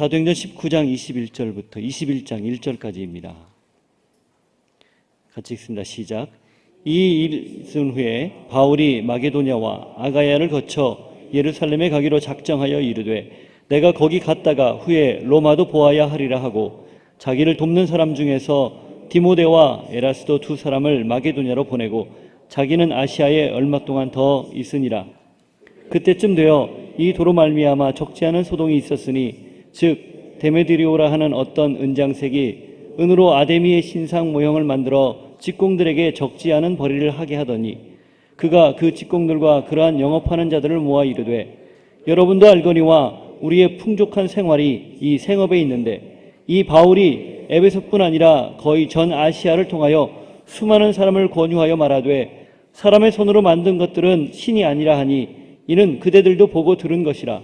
사도행전 19장 21절부터 21장 1절까지입니다. 같이 읽습니다. 시작. 이일 있은 후에 바울이 마게도냐와 아가야를 거쳐 예루살렘에 가기로 작정하여 이르되 내가 거기 갔다가 후에 로마도 보아야 하리라 하고 자기를 돕는 사람 중에서 디모데와 에라스도 두 사람을 마게도냐로 보내고 자기는 아시아에 얼마 동안 더 있으니라. 그때쯤 되어 이 도로 말미암아 적지 않은 소동이 있었으니 즉 데메드리오라 하는 어떤 은장색이 은으로 아데미의 신상 모형을 만들어 직공들에게 적지 않은 벌이를 하게 하더니 그가 그 직공들과 그러한 영업하는 자들을 모아 이르되 여러분도 알거니와 우리의 풍족한 생활이 이 생업에 있는데 이 바울이 에베소뿐 아니라 거의 전 아시아를 통하여 수많은 사람을 권유하여 말하되 사람의 손으로 만든 것들은 신이 아니라 하니 이는 그대들도 보고 들은 것이라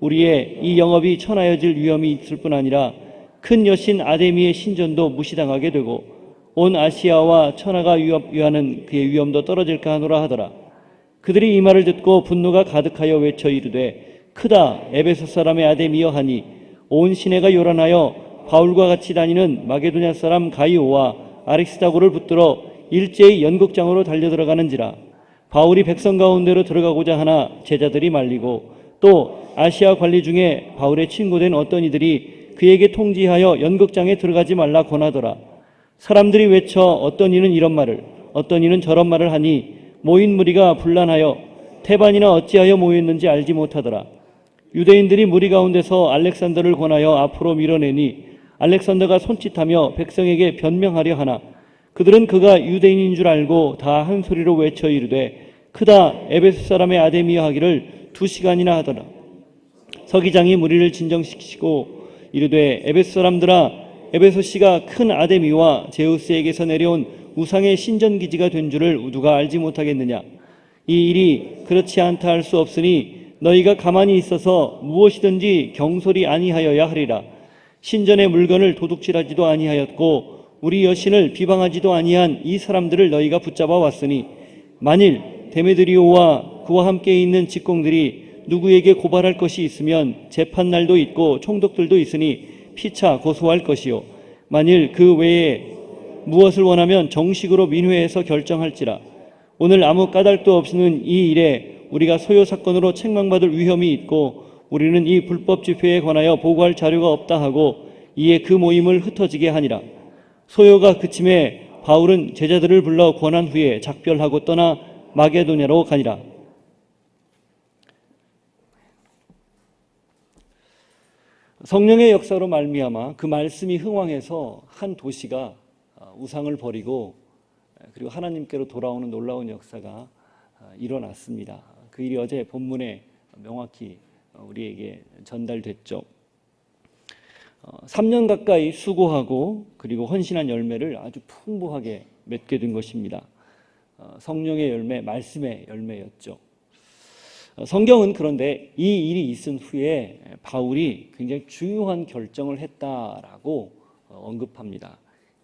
우리의 이 영업이 천하여질 위험이 있을 뿐 아니라 큰 여신 아데미의 신전도 무시당하게 되고 온 아시아와 천하가 위하는 그의 위험도 떨어질까 하노라 하더라. 그들이 이 말을 듣고 분노가 가득하여 외쳐 이르되 크다 에베소 사람의 아데미여 하니 온 시내가 요란하여 바울과 같이 다니는 마게도냐 사람 가이오와 아렉스다고를 붙들어 일제히 연극장으로 달려 들어가는지라 바울이 백성 가운데로 들어가고자 하나 제자들이 말리고 또 아시아 관리 중에 바울의 친구된 어떤 이들이 그에게 통지하여 연극장에 들어가지 말라 권하더라. 사람들이 외쳐 어떤 이는 이런 말을 어떤 이는 저런 말을 하니 모인 무리가 분란하여 태반이나 어찌하여 모였는지 알지 못하더라. 유대인들이 무리 가운데서 알렉산더를 권하여 앞으로 밀어내니 알렉산더가 손짓하며 백성에게 변명하려 하나 그들은 그가 유대인인 줄 알고 다 한 소리로 외쳐 이르되 크다 에베소 사람의 아데미어 하기를 두 시간이나 하더라. 서기장이 무리를 진정시키고 이르되 에베소 사람들아 에베소 씨가 큰 아데미와 제우스에게서 내려온 우상의 신전 기지가 된 줄을 누가 알지 못하겠느냐 이 일이 그렇지 않다 할 수 없으니 너희가 가만히 있어서 무엇이든지 경솔이 아니하여야 하리라 신전의 물건을 도둑질하지도 아니하였고 우리 여신을 비방하지도 아니한 이 사람들을 너희가 붙잡아 왔으니 만일 데메드리오와 그와 함께 있는 직공들이 누구에게 고발할 것이 있으면 재판 날도 있고 총독들도 있으니 피차 고소할 것이요. 만일 그 외에 무엇을 원하면 정식으로 민회에서 결정할지라. 오늘 아무 까닭도 없이는 이 일에 우리가 소요 사건으로 책망받을 위험이 있고 우리는 이 불법 집회에 관하여 보고할 자료가 없다 하고 이에 그 모임을 흩어지게 하니라. 소요가 그침에 바울은 제자들을 불러 권한 후에 작별하고 떠나 마게도냐로 가니라 성령의 역사로 말미암아 그 말씀이 흥왕해서 한 도시가 아, 우상을 버리고 그리고 하나님께로 돌아오는 놀라운 역사가 아, 일어났습니다. 그 일이 어제 본문에 명확히 우리에게 전달됐죠. 3년 어, 가까이 수고하고 그리고 헌신한 열매를 아주 풍부하게 맺게 된 것입니다. 어, 성령의 열매, 말씀의 열매였죠. 어, 성경은 그런데 이 일이 있은 후에 바울이 굉장히 중요한 결정을 했다라고 언급합니다.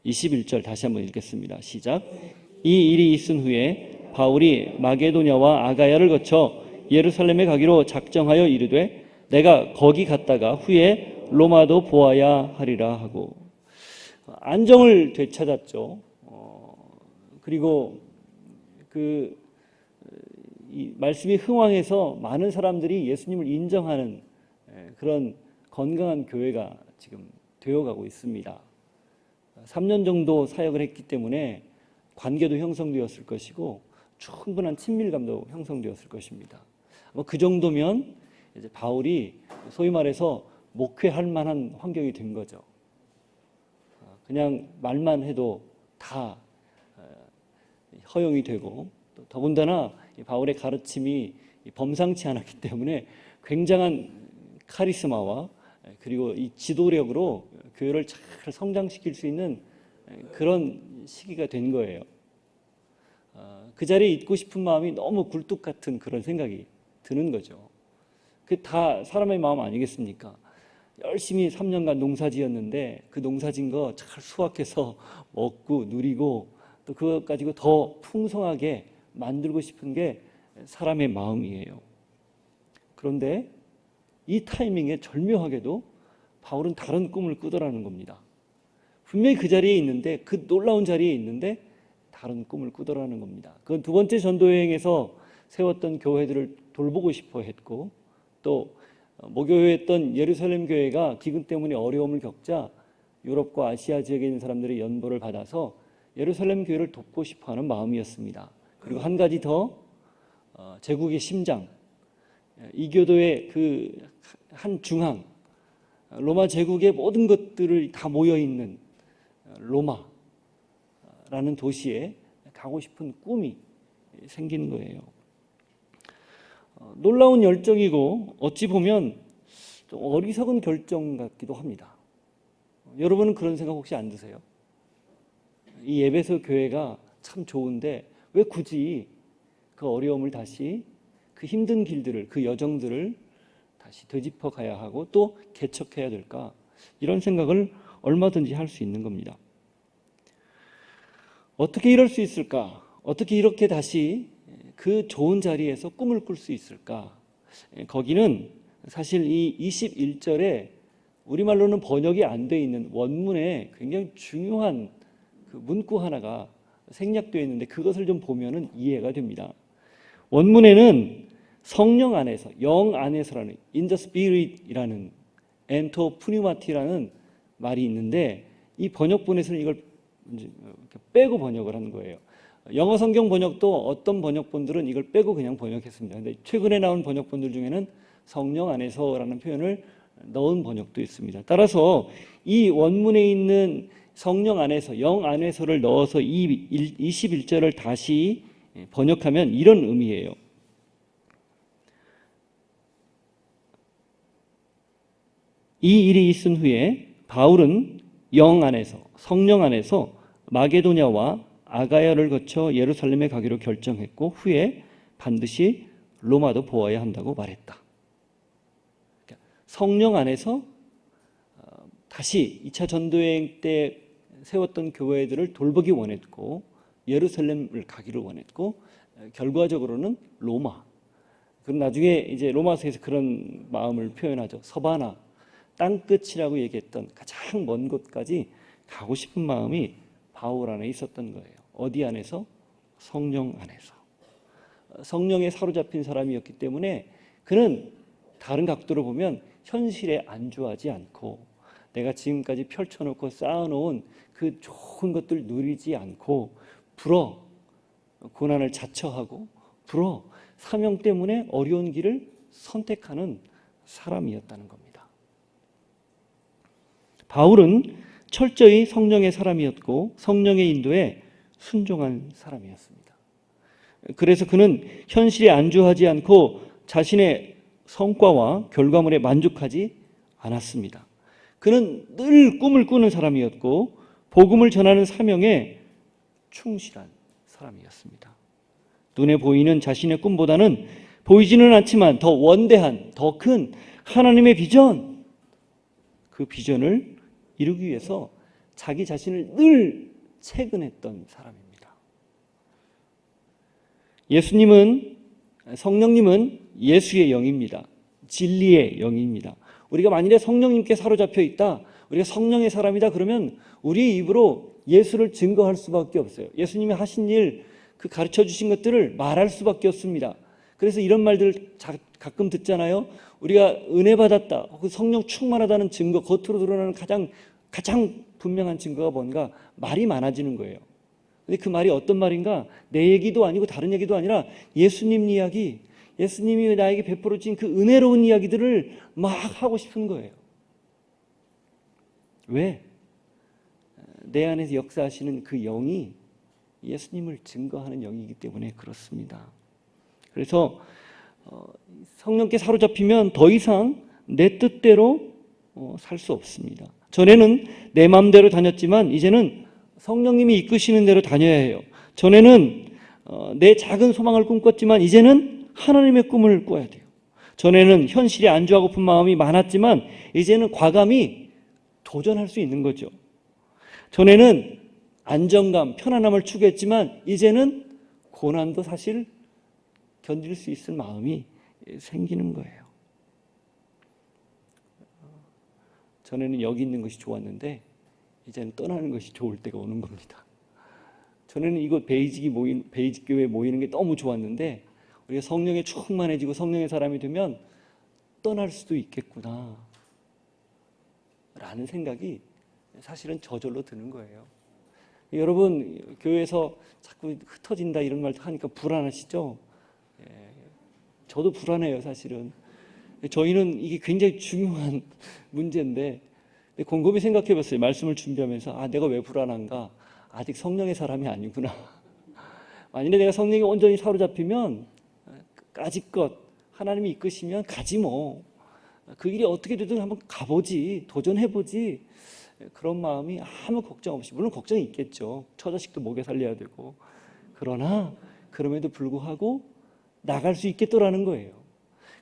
21절 다시 한번 읽겠습니다. 시작. 이 일이 있은 후에 바울이 마게도냐와 아가야를 거쳐 예루살렘에 가기로 작정하여 이르되 내가 거기 갔다가 후에 로마도 보아야 하리라 하고 안정을 되찾았죠. 어, 그리고 그 말씀이 흥왕해서 많은 사람들이 예수님을 인정하는 그런 건강한 교회가 지금 되어가고 있습니다. 3년 정도 사역을 했기 때문에 관계도 형성되었을 것이고 충분한 친밀감도 형성되었을 것입니다. 그 정도면 이제 바울이 소위 말해서 목회할 만한 환경이 된 거죠. 그냥 말만 해도 다 허용이 되고 더군다나 바울의 가르침이 범상치 않았기 때문에 굉장한 카리스마와 그리고 이 지도력으로 교회를 잘 성장시킬 수 있는 그런 시기가 된 거예요. 아, 그 자리에 있고 싶은 마음이 너무 굴뚝 같은 그런 생각이 드는 거죠. 그 다 사람의 마음 아니겠습니까? 열심히 3년간 농사 지었는데 그 농사 진 거 잘 수확해서 먹고 누리고 또 그것 가지고 더 풍성하게 만들고 싶은 게 사람의 마음이에요. 그런데 이 타이밍에 절묘하게도 바울은 다른 꿈을 꾸더라는 겁니다. 분명히 그 자리에 있는데 그 놀라운 자리에 있는데 다른 꿈을 꾸더라는 겁니다. 그건 두 번째 전도 여행에서 세웠던 교회들을 돌보고 싶어 했고 또 모교회였던 예루살렘 교회가 기근 때문에 어려움을 겪자 유럽과 아시아 지역에 있는 사람들의 연보를 받아서 예루살렘 교회를 돕고 싶어하는 마음이었습니다. 그리고 한 가지 더 어, 제국의 심장 이교도의 그 한 중앙 로마 제국의 모든 것들을 다 모여 있는 로마라는 도시에 가고 싶은 꿈이 생기는 거예요. 어, 놀라운 열정이고 어찌 보면 좀 어리석은 결정 같기도 합니다. 여러분은 그런 생각 혹시 안 드세요? 이 에베소 교회가 참 좋은데 왜 굳이 그 어려움을 다시 그 힘든 길들을 그 여정들을 다시 되짚어 가야 하고 또 개척해야 될까 이런 생각을 얼마든지 할 수 있는 겁니다. 어떻게 이럴 수 있을까? 어떻게 이렇게 다시 그 좋은 자리에서 꿈을 꿀 수 있을까? 거기는 사실 이 21절에 우리말로는 번역이 안 돼 있는 원문에 굉장히 중요한 그 문구 하나가 생략되어 있는데 그것을 좀 보면은 이해가 됩니다. 원문에는 성령 안에서 영 안에서라는 in the spirit이라는 엔토 푸니마티라는 말이 있는데 이 번역본에서는 이걸 빼고 번역을 하는 거예요. 영어 성경 번역도 어떤 번역본들은 이걸 빼고 그냥 번역했습니다. 근데 최근에 나온 번역본들 중에는 성령 안에서라는 표현을 넣은 번역도 있습니다. 따라서 이 원문에 있는 성령 안에서 영 안에서를 넣어서 이 21절을 다시 번역하면 이런 의미예요. 이 일이 있은 후에 바울은 영 안에서 성령 안에서 마게도냐와 아가야를 거쳐 예루살렘에 가기로 결정했고 후에 반드시 로마도 보아야 한다고 말했다. 그러니까 성령 안에서 어, 다시 2차 전도여행 때 세웠던 교회들을 돌보기 원했고 예루살렘을 가기를 원했고 어, 결과적으로는 로마. 그럼 나중에 이제 로마서에서 그런 마음을 표현하죠. 서바나 땅끝이라고 얘기했던 가장 먼 곳까지 가고 싶은 마음이 바울 안에 있었던 거예요. 어디 안에서? 성령 안에서. 성령에 사로잡힌 사람이었기 때문에 그는 다른 각도로 보면 현실에 안주하지 않고 내가 지금까지 펼쳐놓고 쌓아놓은 그 좋은 것들 누리지 않고 불어 고난을 자처하고 불어 사명 때문에 어려운 길을 선택하는 사람이었다는 겁니다. 바울은 철저히 성령의 사람이었고 성령의 인도에 순종한 사람이었습니다. 그래서 그는 현실에 안주하지 않고 자신의 성과와 결과물에 만족하지 않았습니다. 그는 늘 꿈을 꾸는 사람이었고 복음을 전하는 사명에 충실한 사람이었습니다. 눈에 보이는 자신의 꿈보다는 보이지는 않지만 더 원대한, 더 큰 하나님의 비전, 그 비전을 이루기 위해서 자기 자신을 늘 채근했던 사람입니다. 예수님은 성령님은 예수의 영입니다. 진리의 영입니다. 우리가 만일에 성령님께 사로잡혀 있다, 우리가 성령의 사람이다 그러면 우리 입으로 예수를 증거할 수밖에 없어요. 예수님이 하신 일, 그 가르쳐 주신 것들을 말할 수밖에 없습니다. 그래서 이런 말들을 가끔 듣잖아요. 우리가 은혜 받았다, 성령 충만하다는 증거, 겉으로 드러나는 가장 가장 분명한 증거가 뭔가 말이 많아지는 거예요. 근데 그 말이 어떤 말인가? 내 얘기도 아니고 다른 얘기도 아니라 예수님 이야기, 예수님이 나에게 베풀어 주신 그 은혜로운 이야기들을 막 하고 싶은 거예요. 왜? 내 안에서 역사하시는 그 영이 예수님을 증거하는 영이기 때문에 그렇습니다. 그래서 어, 성령께 사로잡히면 더 이상 내 뜻대로 어, 살수 없습니다. 전에는 내 마음대로 다녔지만 이제는 성령님이 이끄시는 대로 다녀야 해요. 전에는 어, 내 작은 소망을 꿈꿨지만 이제는 하나님의 꿈을 꿔야 돼요. 전에는 현실에 안주하고픈 마음이 많았지만 이제는 과감히 도전할 수 있는 거죠. 전에는 안정감, 편안함을 추구했지만 이제는 고난도 사실 견딜 수 있을 마음이 생기는 거예요. 전에는 여기 있는 것이 좋았는데 이제는 떠나는 것이 좋을 때가 오는 겁니다. 전에는 이곳 베이직이 모인 베이직 교회 모이는 게 너무 좋았는데 우리가 성령에 충만해지고 성령의 사람이 되면 떠날 수도 있겠구나. 라는 생각이 사실은 저절로 드는 거예요. 여러분 교회에서 자꾸 흩어진다 이런 말 하니까 불안하시죠? 예, 저도 불안해요, 사실은. 저희는 이게 굉장히 중요한 문제인데 곰곰이 생각해 봤어요. 말씀을 준비하면서 아 내가 왜 불안한가? 아직 성령의 사람이 아니구나. 만일에 내가 성령이 온전히 사로잡히면 까짓것 하나님이 이끄시면 가지 뭐. 그 길이 어떻게 되든 한번 가보지 도전해보지. 그런 마음이 아무 걱정 없이 물론 걱정이 있겠죠. 처자식도 먹여 살려야 되고. 그러나 그럼에도 불구하고 나갈 수 있겠더라는 거예요.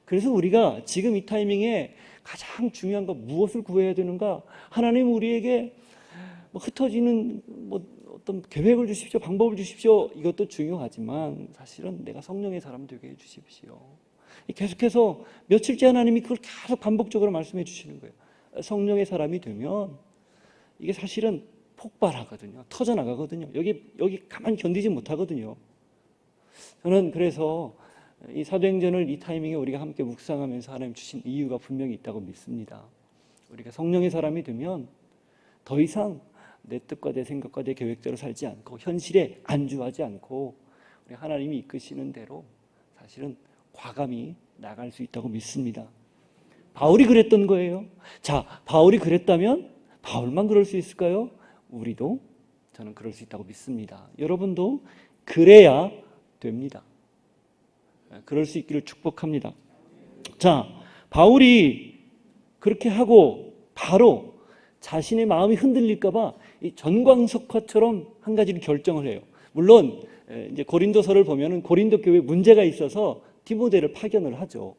그래서 우리가 지금 이 타이밍에 가장 중요한 건 무엇을 구해야 되는가? 하나님 우리에게 뭐 흩어지는 뭐 어떤 계획을 주십시오 방법을 주십시오 이것도 중요하지만 사실은 내가 성령의 사람 되게 해 주십시오 계속해서 며칠째 하나님이 그걸 계속 반복적으로 말씀해 주시는 거예요. 성령의 사람이 되면 이게 사실은 폭발하거든요. 터져 나가거든요. 여기 여기 가만히 견디지 못하거든요. 저는 그래서 이 사도행전을 이 타이밍에 우리가 함께 묵상하면서 하나님 주신 이유가 분명히 있다고 믿습니다. 우리가 성령의 사람이 되면 더 이상 내 뜻과 내 생각과 내 계획대로 살지 않고 현실에 안주하지 않고 우리 하나님이 이끄시는 대로 사실은 과감히 나갈 수 있다고 믿습니다. 바울이 그랬던 거예요. 자, 바울이 그랬다면 바울만 그럴 수 있을까요? 우리도 저는 그럴 수 있다고 믿습니다. 여러분도 그래야 됩니다. 그럴 수 있기를 축복합니다. 자, 바울이 그렇게 하고 바로 자신의 마음이 흔들릴까봐 이 전광석화처럼 한 가지를 결정을 해요. 물론 이제 고린도서를 보면은 고린도 교회 문제가 있어서 디모데를 파견을 하죠.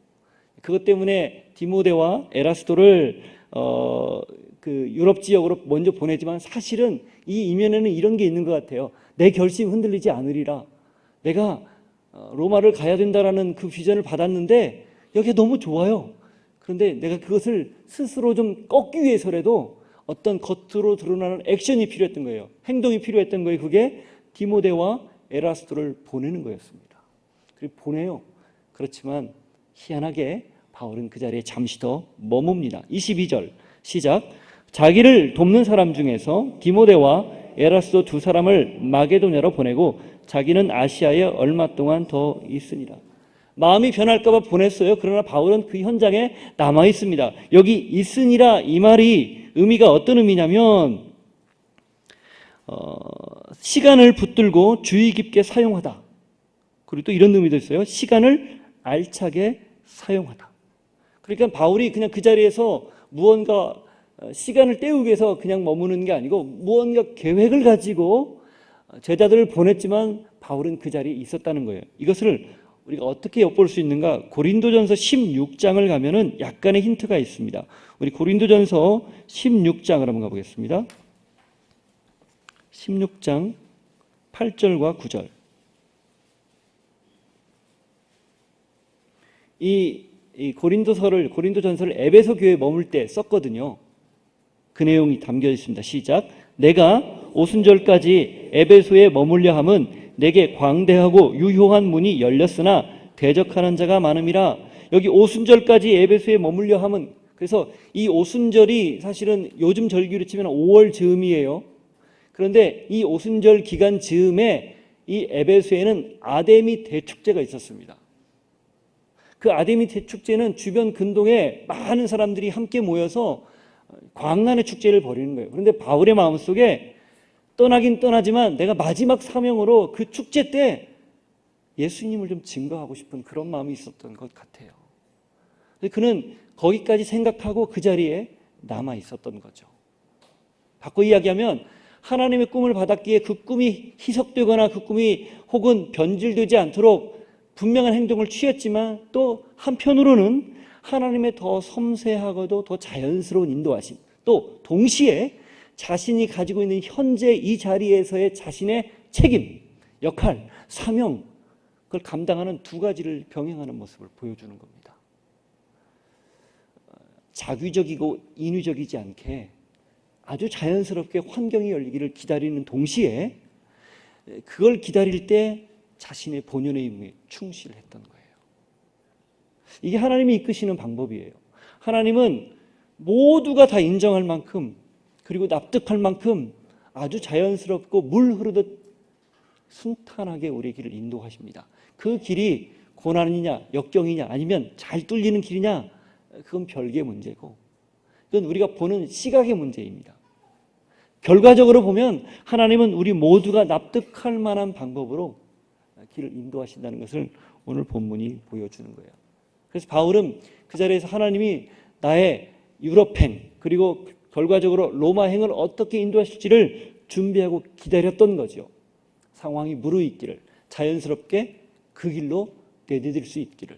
그것 때문에 디모데와 에라스도를 어, 그 유럽 지역으로 먼저 보내지만 사실은 이 이면에는 이런 게 있는 것 같아요. 내 결심 흔들리지 않으리라. 내가 어, 로마를 가야 된다라는 그 비전을 받았는데 여기 너무 좋아요. 그런데 내가 그것을 스스로 좀 꺾기 위해서라도 어떤 겉으로 드러나는 액션이 필요했던 거예요. 행동이 필요했던 거예요. 그게 디모데와 에라스도를 보내는 거였습니다. 그리고 보내요. 그렇지만 희한하게 바울은 그 자리에 잠시 더 머뭅니다. 22절 시작. 자기를 돕는 사람 중에서 디모데와 에라스도 두 사람을 마게도냐로 보내고 자기는 아시아에 얼마 동안 더 있으니라. 마음이 변할까봐 보냈어요. 그러나 바울은 그 현장에 남아 있습니다. 여기 있으니라 이 말이 의미가 어떤 의미냐면 어, 시간을 붙들고 주의 깊게 사용하다. 그리고 또 이런 의미도 있어요. 시간을 알차게 사용하다. 그러니까 바울이 그냥 그 자리에서 무언가 어, 시간을 때우기 위해서 그냥 머무는 게 아니고 무언가 계획을 가지고 제자들을 보냈지만 바울은 그 자리에 있었다는 거예요. 이것을 우리가 어떻게 엿볼 수 있는가? 고린도전서 16장을 가면은 약간의 힌트가 있습니다. 우리 고린도전서 16장을 한번 가보겠습니다. 16장 8절과 9절. 이, 이 고린도서를 고린도전서를 에베소 교회에 머물 때 썼거든요. 그 내용이 담겨 있습니다. 시작. 내가 오순절까지 에베소에 머물려 함은 내게 광대하고 유효한 문이 열렸으나 대적하는 자가 많음이라. 여기 오순절까지 에베소에 머물려 함은 그래서 이 오순절이 사실은 요즘 절기로 치면 5월 즈음이에요. 그런데 이 오순절 기간 즈음에 이 에베소에는 아데미 대축제가 있었습니다. 그 아데미 대축제는 주변 근동에 많은 사람들이 함께 모여서 광란의 축제를 벌이는 거예요. 그런데 바울의 마음속에 떠나긴 떠나지만 내가 마지막 사명으로 그 축제 때 예수님을 좀 증거하고 싶은 그런 마음이 있었던 것 같아요. 그는 거기까지 생각하고 그 자리에 남아 있었던 거죠. 바꿔 이야기하면 하나님의 꿈을 받았기에 그 꿈이 희석되거나 그 꿈이 혹은 변질되지 않도록 분명한 행동을 취했지만 또 한편으로는 하나님의 더 섬세하고도 더 자연스러운 인도하심 또 동시에 자신이 가지고 있는 현재 이 자리에서의 자신의 책임, 역할, 사명 그걸 감당하는 두 가지를 병행하는 모습을 보여주는 겁니다. 자규적이고 인위적이지 않게 아주 자연스럽게 환경이 열리기를 기다리는 동시에 그걸 기다릴 때 자신의 본연의 임무에 충실했던 거예요. 이게 하나님이 이끄시는 방법이에요. 하나님은 모두가 다 인정할 만큼 그리고 납득할 만큼 아주 자연스럽고 물 흐르듯 순탄하게 우리의 길을 인도하십니다. 그 길이 고난이냐 역경이냐 아니면 잘 뚫리는 길이냐 그건 별개의 문제고 그건 우리가 보는 시각의 문제입니다. 결과적으로 보면 하나님은 우리 모두가 납득할 만한 방법으로 길을 인도하신다는 것을 오늘 본문이 보여주는 거예요. 그래서 바울은 그 자리에서 하나님이 나의 유럽행 그리고 결과적으로 로마 행을 어떻게 인도하실지를 준비하고 기다렸던 거죠. 상황이 무르익기를 자연스럽게 그 길로 내디딜 수 있기를.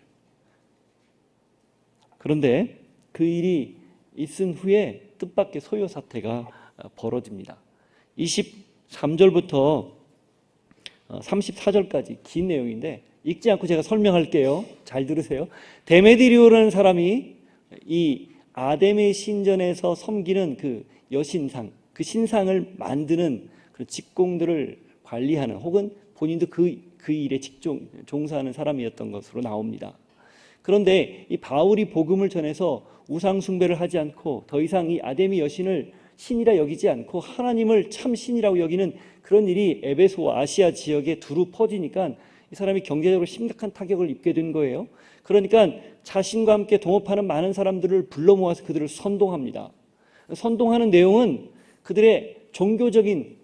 그런데 그 일이 있은 후에 뜻밖의 소요 사태가 벌어집니다. 23절부터 34절까지 긴 내용인데 읽지 않고 제가 설명할게요. 잘 들으세요. 데메디리오라는 사람이 이 아데미 신전에서 섬기는 그 여신상, 그 신상을 만드는 그 직공들을 관리하는 혹은 본인도 그, 그 일에 직종, 종사하는 사람이었던 것으로 나옵니다. 그런데 이 바울이 복음을 전해서 우상숭배를 하지 않고 더 이상 이 아데미 여신을 신이라 여기지 않고 하나님을 참 신이라고 여기는 그런 일이 에베소와 아시아 지역에 두루 퍼지니까 이 사람이 경제적으로 심각한 타격을 입게 된 거예요. 그러니까 자신과 함께 동업하는 많은 사람들을 불러 모아서 그들을 선동합니다. 선동하는 내용은 그들의 종교적인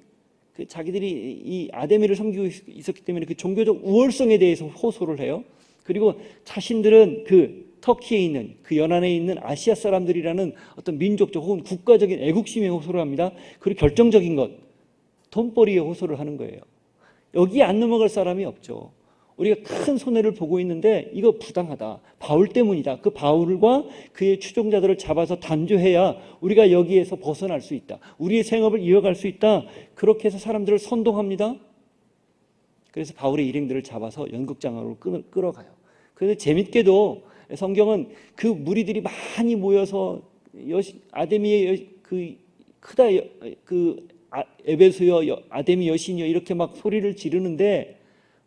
그 자기들이 이 아데미를 섬기고 있었기 때문에 그 종교적 우월성에 대해서 호소를 해요. 그리고 자신들은 그 터키에 있는 그 연안에 있는 아시아 사람들이라는 어떤 민족적 혹은 국가적인 애국심에 호소를 합니다. 그리고 결정적인 것 돈벌이에 호소를 하는 거예요. 여기에 안 넘어갈 사람이 없죠. 우리가 큰 손해를 보고 있는데 이거 부당하다. 바울 때문이다. 그 바울과 그의 추종자들을 잡아서 단죄해야 우리가 여기에서 벗어날 수 있다. 우리의 생업을 이어갈 수 있다. 그렇게 해서 사람들을 선동합니다. 그래서 바울의 일행들을 잡아서 연극장으로 끌어가요. 그런데 재밌게도 성경은 그 무리들이 많이 모여서 여시, 아데미의 여, 그 크다 여, 그 아, 에베소여 여, 아데미 여신이여 이렇게 막 소리를 지르는데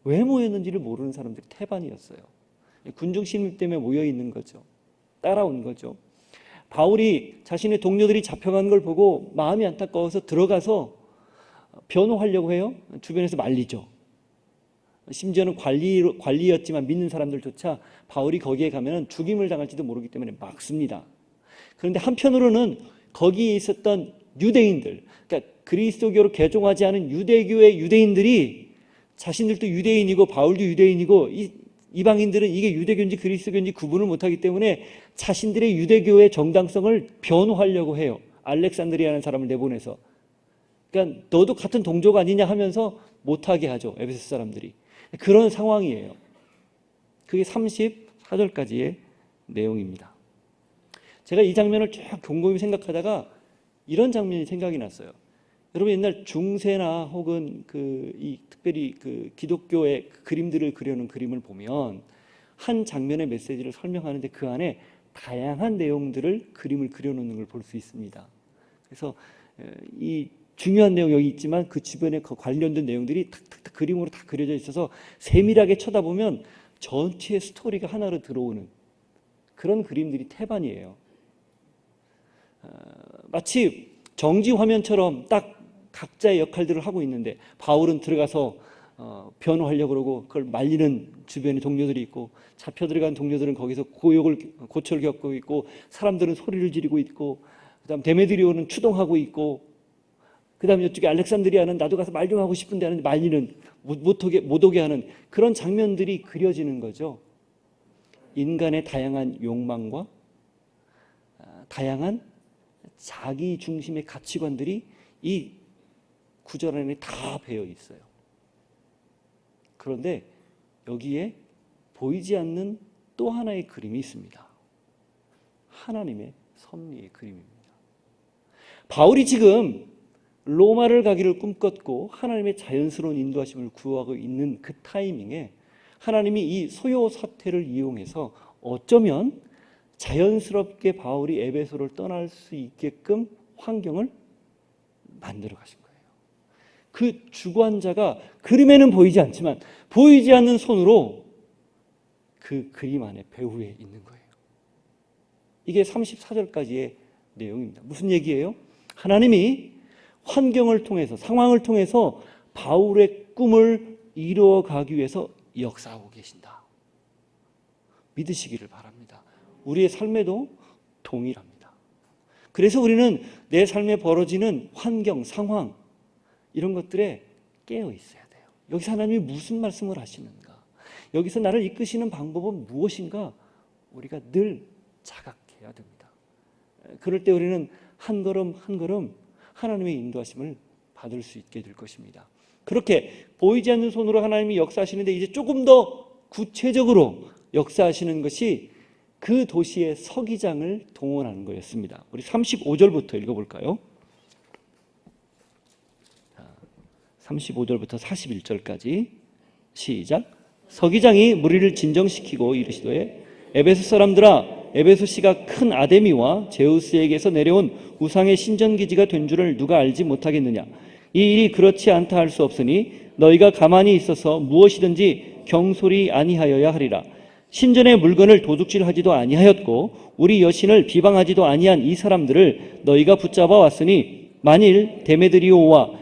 왜 모였는지를 모르는 사람들이 태반이었어요. 군중 심리 때문에 모여 있는 거죠. 따라온 거죠. 바울이 자신의 동료들이 잡혀간 걸 보고 마음이 안타까워서 들어가서 변호하려고 해요. 주변에서 말리죠. 심지어는 관리, 관리였지만 믿는 사람들조차 바울이 거기에 가면 죽임을 당할지도 모르기 때문에 막습니다. 그런데 한편으로는 거기에 있었던 유대인들, 그러니까 그리스도교로 개종하지 않은 유대교의 유대인들이 자신들도 유대인이고 바울도 유대인이고 이, 이방인들은 이게 유대교인지 그리스도교인지 구분을 못하기 때문에 자신들의 유대교의 정당성을 변호하려고 해요. 알렉산드리아라는 사람을 내보내서. 그러니까 너도 같은 동족 아니냐 하면서 못하게 하죠. 에베소 사람들이. 그런 상황이에요. 그게 34절까지의 내용입니다. 제가 이 장면을 쭉 곰곰이 생각하다가 이런 장면이 생각이 났어요. 여러분 옛날 중세나 혹은 그 이 특별히 그 기독교의 그 그림들을 그려놓은 그림을 보면 한 장면의 메시지를 설명하는데 그 안에 다양한 내용들을 그림을 그려놓는 걸 볼 수 있습니다. 그래서 이 중요한 내용 여기 있지만 그 주변에 그 관련된 내용들이 탁탁탁 그림으로 다 그려져 있어서 세밀하게 쳐다보면 전체의 스토리가 하나로 들어오는 그런 그림들이 태반이에요. 마치 정지 화면처럼 딱 각자의 역할들을 하고 있는데 바울은 들어가서 어, 변호하려고 그러고 그걸 말리는 주변의 동료들이 있고 잡혀 들어간 동료들은 거기서 고욕을 고초를 겪고 있고 사람들은 소리를 지르고 있고 그다음 데메드리오는 추동하고 있고 그다음 이쪽에 알렉산드리아는 나도 가서 말 좀 하고 싶은데 하는데 말리는 못 오게 못 오게 하는 그런 장면들이 그려지는 거죠. 인간의 다양한 욕망과 아, 다양한 자기 중심의 가치관들이 이 구절 안에 다 배어 있어요. 그런데 여기에 보이지 않는 또 하나의 그림이 있습니다. 하나님의 섭리의 그림입니다. 바울이 지금 로마를 가기를 꿈꿨고 하나님의 자연스러운 인도하심을 구하고 있는 그 타이밍에 하나님이 이 소요 사태를 이용해서 어쩌면 자연스럽게 바울이 에베소를 떠날 수 있게끔 환경을 만들어 가신. 그 주관자가 그림에는 보이지 않지만 보이지 않는 손으로 그 그림 안에 배후에 있는 거예요. 이게 34절까지의 내용입니다. 무슨 얘기예요? 하나님이 환경을 통해서 상황을 통해서 바울의 꿈을 이루어 가기 위해서 역사하고 계신다. 믿으시기를 바랍니다. 우리의 삶에도 동일합니다. 그래서 우리는 내 삶에 벌어지는 환경, 상황 이런 것들에 깨어 있어야 돼요. 여기서 하나님이 무슨 말씀을 하시는가? 여기서 나를 이끄시는 방법은 무엇인가? 우리가 늘 자각해야 됩니다. 그럴 때 우리는 한 걸음 한 걸음 하나님의 인도하심을 받을 수 있게 될 것입니다. 그렇게 보이지 않는 손으로 하나님이 역사하시는데 이제 조금 더 구체적으로 역사하시는 것이 그 도시의 서기장을 동원하는 거였습니다. 우리 35절부터 읽어볼까요? 35절부터 41절까지. 시작. 서기장이 무리를 진정시키고 이르시되 에베소 사람들아 에베소 씨가 큰 아데미와 제우스에게서 내려온 우상의 신전 기지가 된 줄을 누가 알지 못하겠느냐? 이 일이 그렇지 않다 할 수 없으니 너희가 가만히 있어서 무엇이든지 경솔이 아니하여야 하리라. 신전의 물건을 도둑질하지도 아니하였고 우리 여신을 비방하지도 아니한 이 사람들을 너희가 붙잡아 왔으니 만일 데메드리오와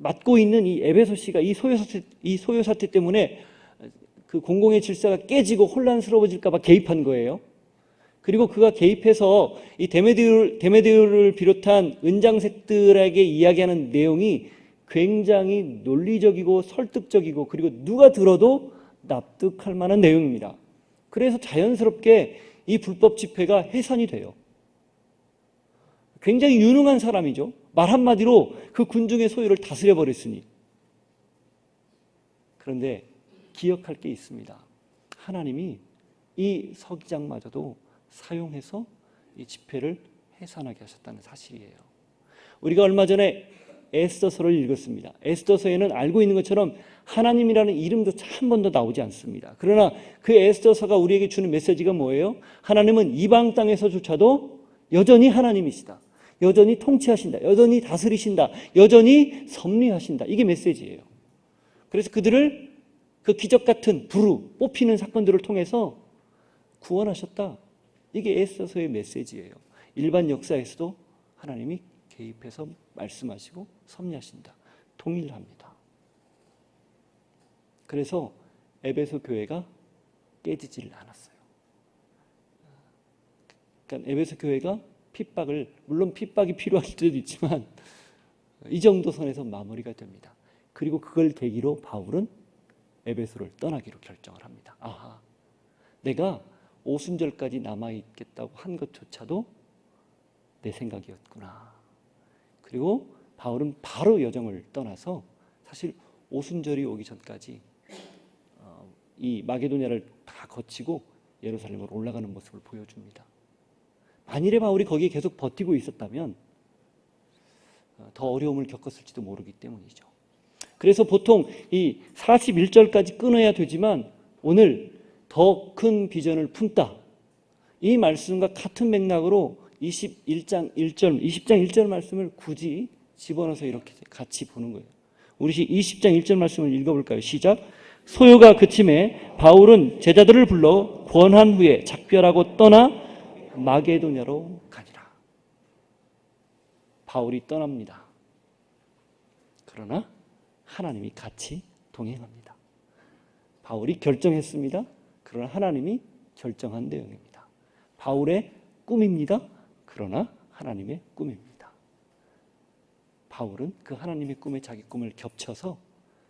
맡고 있는 이 에베소시가 이 소요 사태 이 소요 사태 때문에 그 공공의 질서가 깨지고 혼란스러워질까봐 개입한 거예요. 그리고 그가 개입해서 이 데메디오를, 데메디오를 비롯한 은장색들에게 이야기하는 내용이 굉장히 논리적이고 설득적이고 그리고 누가 들어도 납득할 만한 내용입니다. 그래서 자연스럽게 이 불법 집회가 해산이 돼요. 굉장히 유능한 사람이죠. 말 한마디로 그 군중의 소유를 다스려 버렸으니. 그런데 기억할 게 있습니다. 하나님이 이 서기장마저도 사용해서 이 집회를 해산하게 하셨다는 사실이에요. 우리가 얼마 전에 에스더서를 읽었습니다. 에스더서에는 알고 있는 것처럼 하나님이라는 이름도 한 번도 나오지 않습니다. 그러나 그 에스더서가 우리에게 주는 메시지가 뭐예요? 하나님은 이방 땅에서조차도 여전히 하나님이시다. 여전히 통치하신다. 여전히 다스리신다. 여전히 섭리하신다. 이게 메시지예요. 그래서 그들을 그 기적 같은 부르 뽑히는 사건들을 통해서 구원하셨다. 이게 에스더서의 메시지예요. 일반 역사에서도 하나님이 개입해서 말씀하시고 섭리하신다. 통일합니다. 그래서 에베소 교회가 깨지질 않았어요. 그러니까 에베소 교회가 핍박을 물론 핍박이 필요할 때도 있지만 이 정도 선에서 마무리가 됩니다. 그리고 그걸 계기로 바울은 에베소를 떠나기로 결정을 합니다. 아하, 내가 오순절까지 남아 있겠다고 한 것조차도 내 생각이었구나. 그리고 바울은 바로 여정을 떠나서 사실 오순절이 오기 전까지 어, 이 마게도냐를 다 거치고 예루살렘으로 올라가는 모습을 보여줍니다. 만일에 바울이 거기에 계속 버티고 있었다면 어, 더 어려움을 겪었을지도 모르기 때문이죠. 그래서 보통 이 41절까지 끊어야 되지만 오늘 더 큰 비전을 품다. 이 말씀과 같은 맥락으로 21장 1절, 20장 1절 말씀을 굳이 집어넣어서 이렇게 같이 보는 거예요. 우리 20장 1절 말씀을 읽어볼까요? 시작. 소요가 그침에 바울은 제자들을 불러 권한 후에 작별하고 떠나 마게도냐로 가니라. 바울이 떠납니다. 그러나 하나님이 같이 동행합니다. 바울이 결정했습니다. 그러나 하나님이 결정한 내용입니다. 바울의 꿈입니다. 그러나 하나님의 꿈입니다. 바울은 그 하나님의 꿈에 자기 꿈을 겹쳐서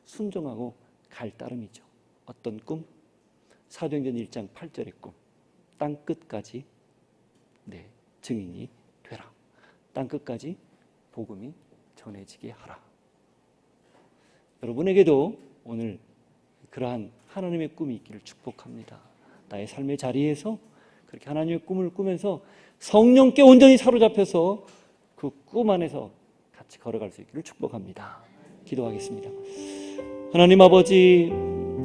순종하고 갈 따름이죠. 어떤 꿈? 사도행전 1장 8절의 꿈. 땅 끝까지 내 증인이 되라. 땅 끝까지 복음이 전해지게 하라. 여러분에게도 오늘 그러한 하나님의 꿈이 있기를 축복합니다. 나의 삶의 자리에서 그렇게 하나님의 꿈을 꾸면서 성령께 온전히 사로잡혀서 그 꿈 안에서 같이 걸어갈 수 있기를 축복합니다. 기도하겠습니다. 하나님 아버지,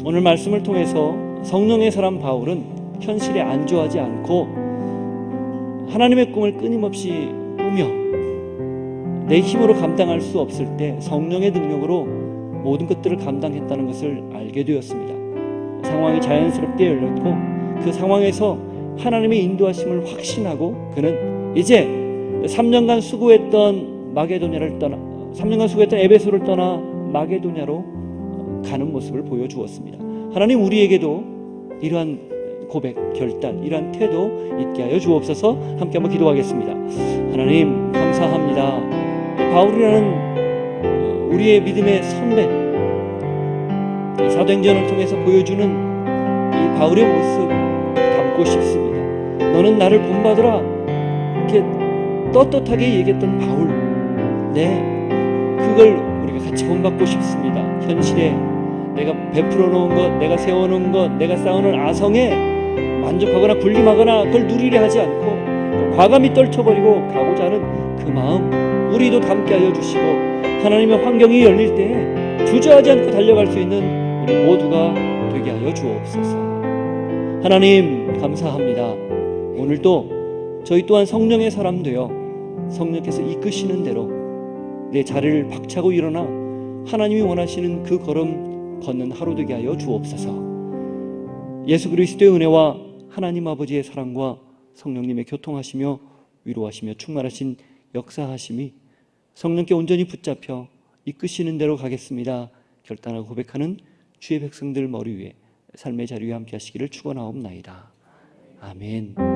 오늘 말씀을 통해서 성령의 사람 바울은 현실에 안주하지 않고 하나님의 꿈을 끊임없이 꾸며 내 힘으로 감당할 수 없을 때 성령의 능력으로 모든 것들을 감당했다는 것을 알게 되었습니다. 상황이 자연스럽게 열렸고 그 상황에서 하나님의 인도하심을 확신하고 그는 이제 3년간 수고했던 마게도냐를 떠나 3년간 수고했던 에베소를 떠나 마게도냐로 가는 모습을 보여주었습니다. 하나님 우리에게도 이러한 고백, 결단, 이러한 태도 있게 하여 주옵소서 함께 한번 기도하겠습니다. 하나님 감사합니다. 바울이라는 우리의 믿음의 선배, 이 사도행전을 통해서 보여주는 이 바울의 모습 담고 싶습니다. 너는 나를 본받으라 이렇게 떳떳하게 얘기했던 바울, 네 그걸 우리가 같이 본받고 싶습니다. 현실에 내가 베풀어 놓은 것, 내가 세워 놓은 것, 내가 쌓아 놓은 아성에 만족하거나 군림하거나 그걸 누리려 하지 않고 과감히 떨쳐버리고 가고자 하는 그 마음 우리도 담게 하여 주시고 하나님의 환경이 열릴 때 주저하지 않고 달려갈 수 있는 우리 모두가 되게 하여 주옵소서. 하나님 감사합니다. 오늘도 저희 또한 성령의 사람 되어 성령께서 이끄시는 대로 내 자리를 박차고 일어나 하나님이 원하시는 그 걸음 걷는 하루 되게 하여 주옵소서. 예수 그리스도의 은혜와 하나님 아버지의 사랑과 성령님의 교통하시며 위로하시며 충만하신 역사하심이 성령께 온전히 붙잡혀 이끄시는 대로 가겠습니다. 결단하고 고백하는 주의 백성들 머리 위에 삶의 자리 위에 함께 하시기를 축원하옵나이다. 아멘.